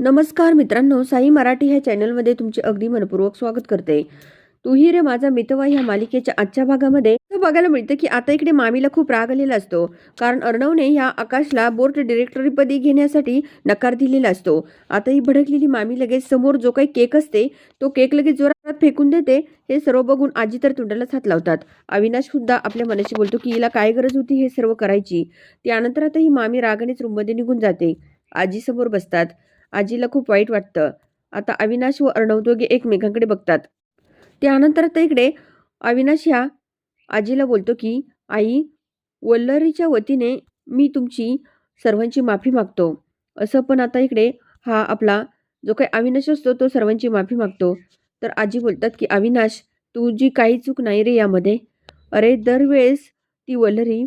नमस्कार मित्रांनो साई मराठी ह्या चॅनलमध्ये तुमचे अगदी मनपूर्वक स्वागत करते. तुही रे माझा मितवा ह्या मालिकेच्या आजच्या भागामध्ये. बघायला मिळतं की आता इकडे मामीला खूप राग आलेला असतो. कारण अर्णवने ह्या आकाशला बोर्ड डिरेक्टरीपदी घेण्यासाठी नकार दिलेला असतो. आता ही भडकलेली मामी लगेच समोर जो काही केक असते तो केक लगेच जोरात फेकून देते. हे सर्व बघून आजी तर तोंडालाच हात लावतात. अविनाश सुद्धा आपल्या मनाशी बोलतो की हिला काय गरज होती हे सर्व करायची. त्यानंतर आता ही मामी रागानेच रूममध्ये निघून जाते. आजी समोर बसतात. आजीला खूप वाईट वाटतं. आता अविनाश व अर्णव दोघे एकमेकांकडे बघतात. त्यानंतर आता इकडे अविनाश ह्या आजीला बोलतो की आई वल्लरीच्या वतीने मी तुमची सर्वांची माफी मागतो. असं पण आता इकडे हा आपला जो काही अविनाश असतो तो सर्वांची माफी मागतो. तर आजी बोलतात की अविनाश तुझी काही चूक नाही रे यामध्ये. अरे दरवेळेस ती वल्लरी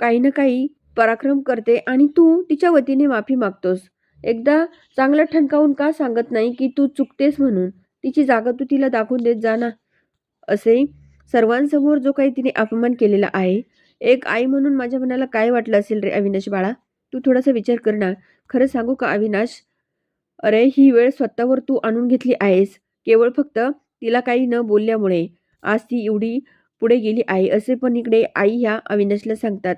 काही ना काही पराक्रम करते आणि तू तिच्या वतीने माफी मागतोस. एकदा चांगलं ठणकावून का सांगत नाही की तू चुकतेस म्हणून? तिची जागा तू तिला दाखवून देत जा ना. असे सर्वांसमोर जो काही तिने अपमान केलेला आहे एक आई म्हणून माझ्या मनाला काय वाटलं असेल रे अविनाश बाळा? तू थोडासा विचार कर ना. खरं सांगू का अविनाश? अरे ही वेळ स्वतःवर तू आणून घेतली आहेस. केवळ फक्त तिला काही न बोलल्यामुळे आज ती एवढी पुढे गेली आहे असे पण इकडे आई ह्या अविनाशला सांगतात.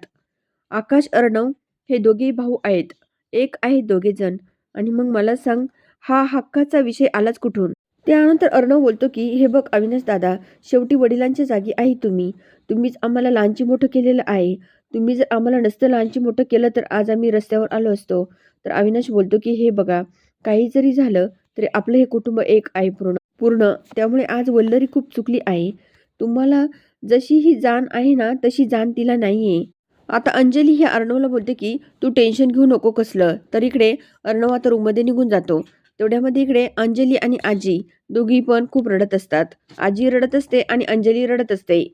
आकाश अर्णव हे दोघेही भाऊ आहेत. एक आहे दोघे जण. आणि मग मला सांग हा हक्काचा विषय आलाच कुठून? त्यानंतर अर्णव बोलतो की हे बघ अविनाश दादा शेवटी वडिलांच्या जागी आहे तुम्ही. तुम्हीच आम्हाला लहानची मोठं केलेलं आहे. तुम्ही जर आम्हाला नसतं लहानची मोठं केलं तर आज आम्ही रस्त्यावर आलो असतो. तर अविनाश बोलतो की हे बघा काही जरी झालं तरी आपलं हे कुटुंब एक आहे पूर्ण. पूर्ण. त्यामुळे आज वल्लरी खूप चुकली आहे. तुम्हाला जशी ही जाण आहे ना तशी जाण तिला नाही आहे आता अंजली ही अर्णवला बोलते की तू टेन्शन घेऊ नको कसलं. तर इकडे अर्णव आता रूममध्ये निघून जातो. तेवढ्यामध्ये इकडे अंजली आणि आजी दोघी पण खूप रडत असतात. आजी रडत असते आणि अंजली रडत असते.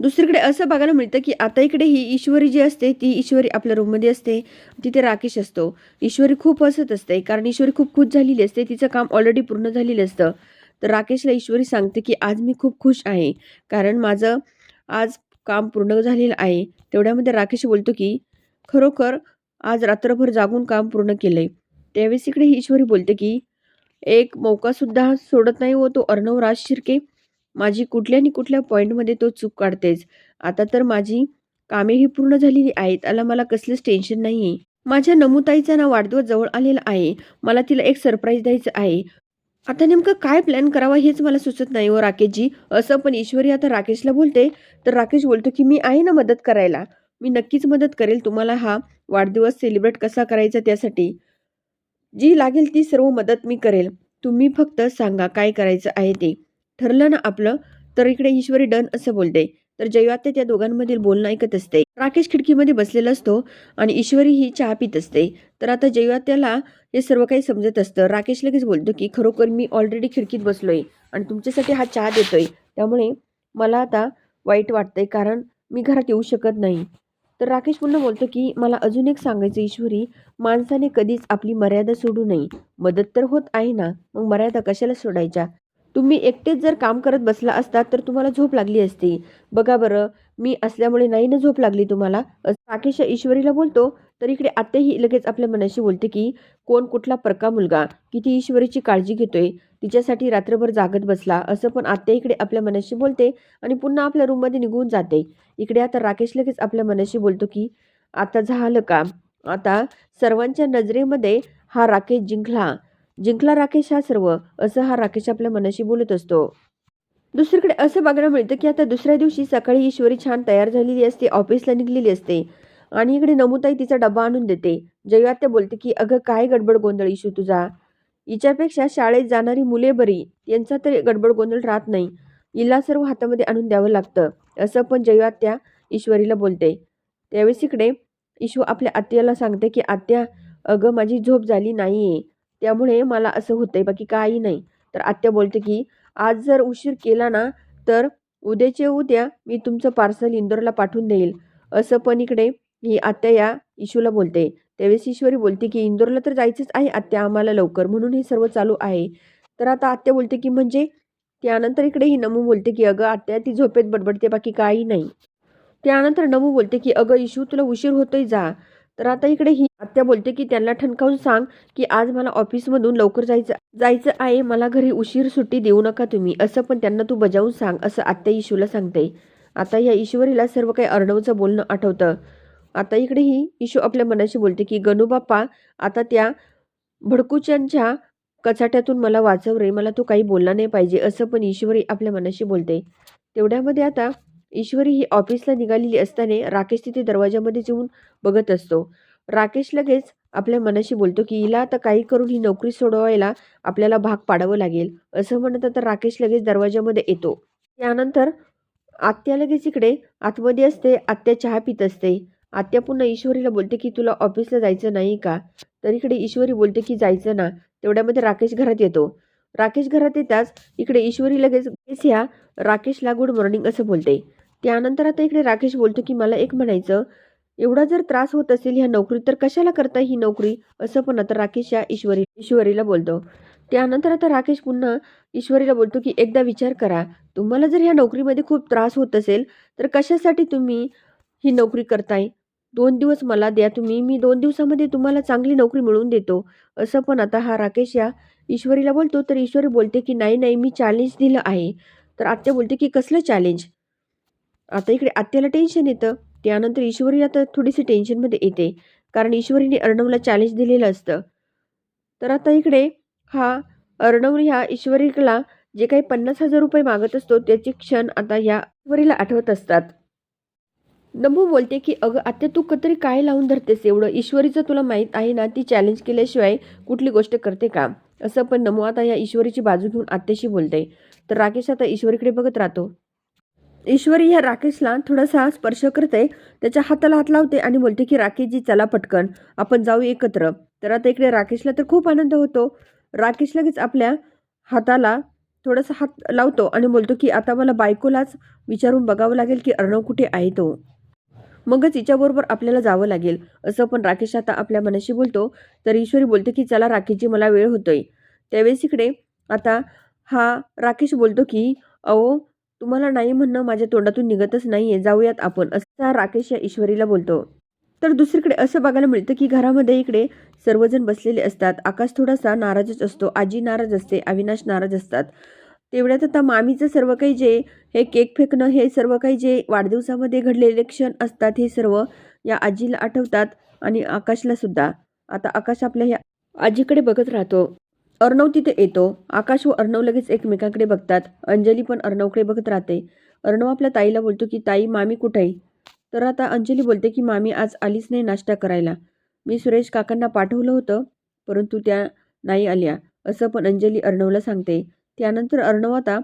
दुसरीकडे असं बघायला मिळतं की आता इकडे ही ईश्वरी जी असते ती ईश्वरी आपल्या रूममध्ये असते. तिथे राकेश असतो. ईश्वरी खूप हसत असते. कारण ईश्वरी खूप खुश झालेली असते. तिचं काम ऑलरेडी पूर्ण झालेलं असतं. तर राकेशला ईश्वरी सांगते की आज मी खूप खुश आहे. कारण माझं आज काम पूर्ण झालेलं आहे. तेवढ्यामध्ये राकेश बोलतो की खरोखर आज रात्रभर जागून काम पूर्ण केलंय. त्यावेळेस इकडे ईश्वरी बोलते की एक मौकासुद्धा सोडत नाही व तो अर्णव राज शिर्के. माझी कुठल्या आणि कुठल्या पॉईंटमध्ये तो चूक काढतेच. आता तर माझी कामेही पूर्ण झालेली आहेत. आला मला कसलंच टेन्शन नाही आहे माझ्या नमुताईचा ना वाढदिवस जवळ आलेला आहे. मला तिला एक सरप्राईज द्यायचं आहे. आता नेमकं काय प्लॅन करावा हेच मला सुचत नाही हो राकेशजी. असं पण ईश्वरी आता राकेशला बोलते तर राकेश बोलतो की मी आहे ना मदत करायला. मी नक्कीच मदत करेल तुम्हाला हा वाढदिवस सेलिब्रेट कसा करायचा त्यासाठी. जी लागेल ती सर्व मदत मी करेल. तुम्ही फक्त सांगा काय करायचं आहे ते. ठरलं ना आपलं? तर इकडे ईश्वरी डन असं बोलते. तर जयवात्या त्या दोघांमधील बोलणं ऐकत असते. राकेश खिडकीमध्ये बसलेला असतो आणि ईश्वरी ही चहा पित असते. तर आता जयवात्याला हे सर्व काही समजत असतं. राकेश लगेच बोलतो की खरोखर मी ऑलरेडी खिडकीत बसलोय आणि तुमच्यासाठी हा चहा देतोय. त्यामुळे मला आता वाईट वाटतंय कारण मी घरात येऊ शकत नाही. तर राकेश पुन्हा बोलतो की मला अजून एक सांगायचं ईश्वरी. माणसाने कधीच आपली मर्यादा सोडू नये. मदत तर होत आहे ना. मग मर्यादा कशाला सोडायच्या? तुम्ही एकटेच जर काम करत बसला असतात तर तुम्हाला झोप लागली असती. बघा बरं मी असल्यामुळे नाही ना झोप लागली तुम्हाला? असं राकेश ईश्वरीला बोलतो तर इकडे आत्याही लगेच आपल्या मनाशी बोलते की कोण कुठला परका मुलगा? किती ईश्वरीची काळजी घेतोय? तिच्यासाठी रात्रभर जागत बसला. असं पण आत्या इकडे आपल्या मनाशी बोलते आणि पुन्हा आपल्या रूममध्ये निघून जाते. इकडे आता राकेश लगेच आपल्या मनाशी बोलतो की आता झालं का आता सर्वांच्या नजरेमध्ये हा राकेश जिंकला. जिंकला राकेश हा सर्व असं हा राकेश आपल्या मनाशी बोलत असतो. दुसरीकडे असं बघायला मिळतं की आता दुसऱ्या दिवशी सकाळी ईश्वरी छान तयार झालेली असते ऑफिसला निघलेली असते. आणि इकडे नमुताई तिचा डबा आणून देते. जयवात्या बोलते की अगं काय गडबड गोंधळ इशू तुझा? हिच्यापेक्षा शाळेत जाणारी मुले बरी यांचा तर गडबड गोंधळ राहत नाही. हिला सर्व हातामध्ये आणून द्यावं लागतं. असं पण जयवात्या ईश्वरीला बोलते. त्यावेळेस इकडे ईश्वर आपल्या आत्याला सांगते की आत्या अगं माझी झोप झाली नाही आहे त्यामुळे मला असं होतंय बाकी काही नाही. तर आत्या बोलते की आज जर उशीर केला ना तर उद्याचे उद्या मी तुमचं पार्सल इंदोरला पाठवून देईल. असं पण इकडे ही आत्या या इशूला बोलते. त्यावेळेस ईश्वरी बोलते की इंदोरला तर जायचंच आहे आत्या आम्हाला लवकर म्हणून हे सर्व चालू आहे. तर आता आत्या बोलते की म्हणजे? त्यानंतर इकडे ही नमू बोलते की अगं आत्या ती झोपेत बडबडते बाकी काही नाही. त्यानंतर नमू बोलते की अगं इशू तुला उशीर होतोय जा. तर आता इकडे ही आत्या बोलते की त्यांना ठणकावून सांग की आज मला ऑफिसमधून लवकर जायचं जायचं आहे. मला घरी उशीर सुट्टी देऊ नका तुम्ही. असं पण त्यांना तू बजावून सांग असं आत्या इशूला सांगते. आता या ईश्वरीला सर्व काही अर्णवचं बोलणं आठवतं. आता इकडे ही इशू आपल्या मनाशी बोलते की गणूबाप्पा आता त्या भडकुच्यांच्या कचाट्यातून मला वाचव रे. मला तू काही बोलला नाही पाहिजे. असं पण ईश्वरी आपल्या मनाशी बोलते. तेवढ्यामध्ये आता ईश्वरी ही ऑफिसला निघालेली असताना राकेश तिथे दरवाजामध्ये येऊन बघत असतो. राकेश लगेच आपल्या मनाशी बोलतो की हिला आता काही करून ही नोकरी सोडवायला आपल्याला भाग पाडावं लागेल. असं म्हणत आता राकेश लगेच दरवाजामध्ये येतो. त्यानंतर आत्या लगेच इकडे आतमध्ये असते. आत्या चहा पित असते. आत्या पुन्हा ईश्वरीला बोलते की तुला ऑफिसला जायचं नाही का? तर इकडे ईश्वरी बोलते की जायचं ना. तेवढ्यामध्ये राकेश घरात येतो. राकेश घरात येताच इकडे ईश्वरी लगेच लगेच ह्या राकेशला गुड मॉर्निंग असं बोलते. त्यानंतर आता इकडे राकेश बोलतो की मला एक म्हणायचं एवढा जर त्रास होत असेल ह्या नोकरीत तर कशाला करता ही नोकरी? असं पण आता राकेश या ईश्वरी ईश्वरीला बोलतो. त्यानंतर आता राकेश पुन्हा ईश्वरीला बोलतो की एकदा विचार करा तुम्हाला जर ह्या नोकरीमध्ये खूप त्रास होत असेल तर कशासाठी तुम्ही ही नोकरी करताय? दोन दिवस मला द्या तुम्ही मी दोन दिवसामध्ये तुम्हाला चांगली नोकरी मिळवून देतो. असं पण आता हा राकेश या ईश्वरीला बोलतो. तर ईश्वरी बोलते की नाही नाही मी चॅलेंज दिलं आहे. तर आत्या बोलते की कसलं चॅलेंज आता इकडे आत्याला टेन्शन येतं. त्यानंतर ईश्वरी आता थोडीशी टेन्शनमध्ये येते. कारण ईश्वरीने अर्णवला चॅलेंज दिलेलं असतं. तर आता इकडे हा अर्णव ह्या ईश्वरीला जे काही पन्नास हजार रुपये मागत असतो त्याचे क्षण आता ह्या ईश्वरीला आठवत असतात. नमू बोलते की अगं आत्या तू कतरी काय लावून धरतेस एवढं? ईश्वरीचं तुला माहीत आहे ना ती चॅलेंज केल्याशिवाय कुठली गोष्ट करते का? असं पण नमू आता या ईश्वरीची बाजू घेऊन आत्याशी बोलते. तर राकेश आता ईश्वरीकडे बघत राहतो. ईश्वरी ह्या राकेशला थोडासा स्पर्श करते. त्याच्या हाताला हात लावते आणि बोलते की राकेशजी चला पटकन. आपण जाऊ एकत्र. तर आता इकडे राकेशला तर खूप आनंद होतो. राकेश लगेच आपल्या हाताला थोडासा हात लावतो आणि बोलतो की आता मला बायकोलाच विचारून बघावं लागेल की अर्णव कुठे आहे तो? मगच हिच्याबरोबर आपल्याला जावं लागेल असं पण राकेश आता आपल्या मनाशी बोलतो. तर ईश्वरी बोलते की चला राकेशजी मला वेळ होतोय. त्यावेळेस इकडे आता हा राकेश बोलतो की अहो तुम्हाला नाही म्हणणं माझ्या तोंडातून निघतच नाहीये. जाऊयात आपण असा राकेश या ईश्वरीला बोलतो. तर दुसरीकडे असं बघायला मिळतं की घरामध्ये इकडे सर्वजण बसलेले असतात. आकाश थोडासा नाराजच असतो. आजी नाराज असते अविनाश नाराज असतात. तेवढ्यात आता मामीचं सर्व काही जे हे केक फेकणं हे सर्व काही जे वाढदिवसामध्ये घडलेले क्षण असतात हे सर्व या आजीला आठवतात आणि आकाशला सुद्धा आता आकाश आपल्या ह्या आजीकडे बघत राहतो. अर्णव तिथे येतो. आकाश व अर्णव लगेच एकमेकांकडे बघतात. अंजली पण अर्णवकडे बघत राहते. अर्णव आपल्या ताईला बोलतो की ताई मामी कुठे आहे? तर आता अंजली बोलते की मामी आज आलीच नाही नाश्ता करायला. मी सुरेश काकांना पाठवलं होतं परंतु त्या नाही आल्या. असं पण अंजली अर्णवला सांगते. त्यानंतर अर्णव आता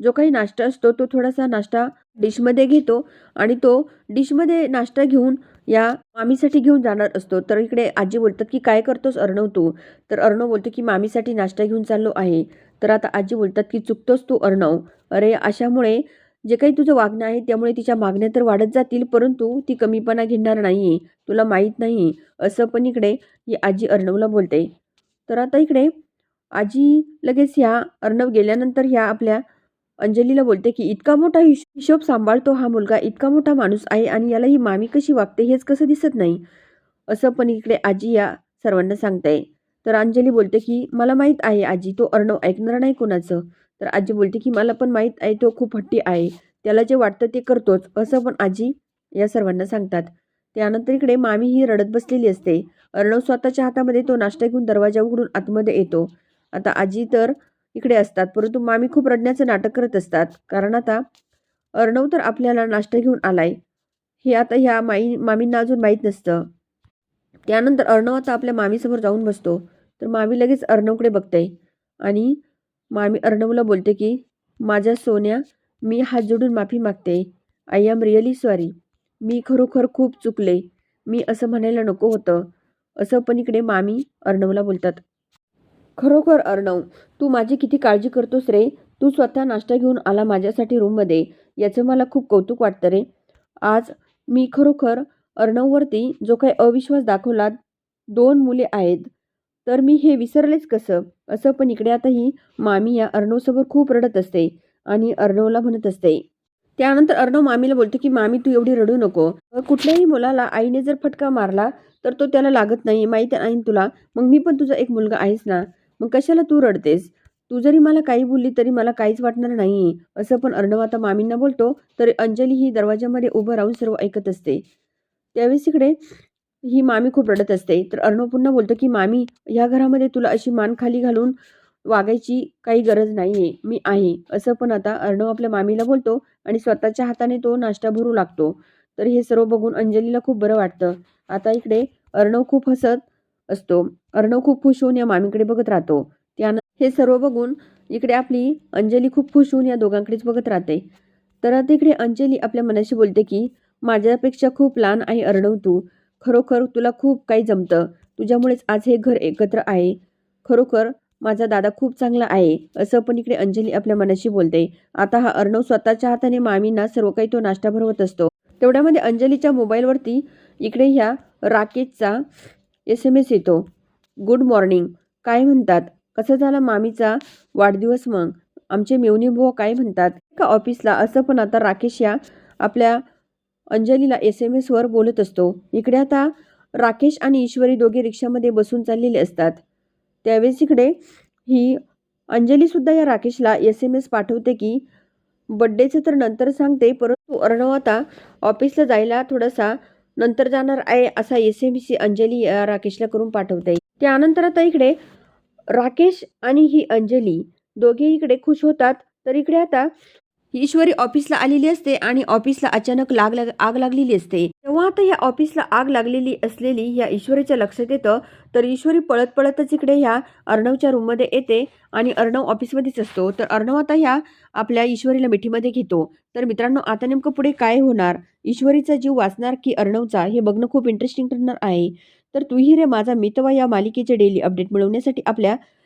जो काही नाश्ता असतो तो थोडासा नाश्ता डिशमध्ये घेतो आणि तो डिशमध्ये नाश्ता घेऊन या मामीसाठी घेऊन जाणार असतो. तर इकडे आजी बोलतात की काय करतोस अर्णव तू? तर अर्णव बोलतो की मामीसाठी नाश्ता घेऊन चाललो आहे. तर आता आजी बोलतात की चुकतोस तू अर्णव. अरे अशामुळे जे काही तुझं वागणं आहे त्यामुळे तिच्या मागण्या तर वाढत जातील परंतु ती कमीपणा घेणार नाही तुला माहीत नाही. असं पण इकडे ही आजी अर्णवला बोलते. तर आता इकडे आजी लगेच ह्या अर्णव गेल्यानंतर ह्या आपल्या अंजलीला बोलते की इतका मोठा हिशोब सांभाळतो हा मुलगा इतका मोठा माणूस आहे आणि याला ही मामी कशी वागते हेच कसं दिसत नाही? असं पण इकडे आजी या सर्वांना सांगताय. तर अंजली बोलते की मला माहीत आहे आजी तो अर्णव ऐकणार नाही कोणाचं. तर आजी बोलते की मला पण माहीत आहे तो खूप हट्टी आहे. त्याला जे वाटतं ते करतोच. असं पण आजी या सर्वांना सांगतात. त्यानंतर इकडे मामी ही रडत बसलेली असते. अर्णव स्वतःच्या हातामध्ये तो नाश्ता घेऊन दरवाजा उघडून आतमध्ये येतो. आता आजी तर इकडे असतात. परंतु मामी खूप रडण्याचं नाटक करत असतात. कारण आता अर्णव तर आपल्याला नाश्ता घेऊन आलाय. हे आता ह्या माई मामींना अजून माहीत नसतं. त्यानंतर अर्णव आता आपल्या मामीसमोर जाऊन बसतो. तर मामी लगेच अर्णवकडे बघते आणि मामी अर्णवला बोलते की माझ्या सोन्या मी हात जोडून माफी मागते. आय एम रिअली सॉरी मी खरोखर खूप चुकले. मी असं म्हणायला नको होतं. असं पण इकडे मामी अर्णवला बोलतात. खरोखर अर्णव तू माझी किती काळजी करतोस रे? तू स्वतः नाश्ता घेऊन आला माझ्यासाठी रूममध्ये याचं मला खूप कौतुक वाटतं रे. आज मी खरोखर अर्णववरती जो काही अविश्वास दाखवला दोन मुले आहेत. तर मी हे विसरलेच कसं? असं पण इकडे आताही मामी या अर्णवसमोर खूप रडत असते आणि अर्णवला म्हणत असते. त्यानंतर अर्णव मामीला बोलतो की मामी तू एवढी रडू नको. कुठल्याही मुलाला आईने जर फटका मारला तर तो त्याला लागत नाही. माहीत आहे तुला? मग मी पण तुझा एक मुलगा आहेस ना? मग कशाला तू रडतेस? तू जरी मला काही बोलली तरी मला काहीच वाटणार नाही. असं पण अर्णव आता मामींना बोलतो तर अंजली ही दरवाजामध्ये उभं राहून सर्व ऐकत असते. त्यावेळेस इकडे ही मामी खूप रडत असते. तर अर्णव पुन्हा बोलतो की मामी ह्या घरामध्ये तुला अशी मान खाली घालून वागायची काही गरज नाही आहे मी आहे. असं पण आता अर्णव आपल्या मामीला बोलतो आणि स्वतःच्या हाताने तो नाश्ता भरू लागतो. तर हे सर्व बघून अंजलीला खूप बरं वाटतं. आता इकडे अर्णव खूप हसत असतो. अर्णव खूप खुश होऊन या मामीकडे बघत राहतो. त्यानं हे सर्व बघून इकडे आपली अंजली खूप खुश होऊन या दोघांकडेच बघत राहते. तर तिकडे अंजली आपल्या मनाशी बोलते की माझ्यापेक्षा खूप लहान आहे अर्णव तू. खरोखर तुला खूप काही जमतं. तुझ्यामुळेच आज हे घर एकत्र आहे. खरोखर माझा दादा खूप चांगला आहे. असं पण इकडे अंजली आपल्या मनाशी बोलते. आता हा अर्णव स्वतःच्या हाताने मामींना सर्व काही तो नाश्ता भरवत असतो. तेवढ्यामध्ये अंजलीच्या मोबाईलवरती इकडे ह्या राकेशचा एस एम एस येतो. गुड मॉर्निंग काय म्हणतात? कसं झाला मामीचा वाढदिवस मग? आमचे मेवनी भाऊ काय म्हणतात? का ऑफिसला असं पण आता राकेश या आपल्या अंजलीला एस एम एसवर बोलत असतो. इकडे आता राकेश आणि ईश्वरी दोघे रिक्षामध्ये बसून चाललेले असतात. त्यावेळेस इकडे ही अंजलीसुद्धा या राकेशला एस एम एस पाठवते की बड्डेचं तर नंतर सांगते परंतु अर्णव आता ऑफिसला जायला थोडासा नंतर जाणार आहे असा एस एम सी अंजली राकेशला करून पाठवते. त्यानंतर आता इकडे राकेश आणि ही अंजली दोघे इकडे खुश होतात. तर इकडे आता ईश्वरी ऑफिसला आलेली असते आणि ऑफिसला अचानक लाग लाग आग लागलेली असते. तेव्हा आता या ऑफिसला आग लागलेली असलेली या ईश्वरीच्या लक्षात येतं तर ईश्वरी पळत पळतच इकडे ह्या अर्णवच्या रूममध्ये येते आणि अर्णव ऑफिसमध्येच असतो. तर अर्णव आता ह्या आपल्या ईश्वरीला मिठीमध्ये घेतो. तर मित्रांनो आता नेमकं पुढे काय होणार? ईश्वरीचा जीव वाचणार की अर्णवचा? हे बघणं खूप इंटरेस्टिंग ठरणार आहे. तर तूही रे माझा मितवा या मालिकेचे डेली अपडेट मिळवण्यासाठी आपल्या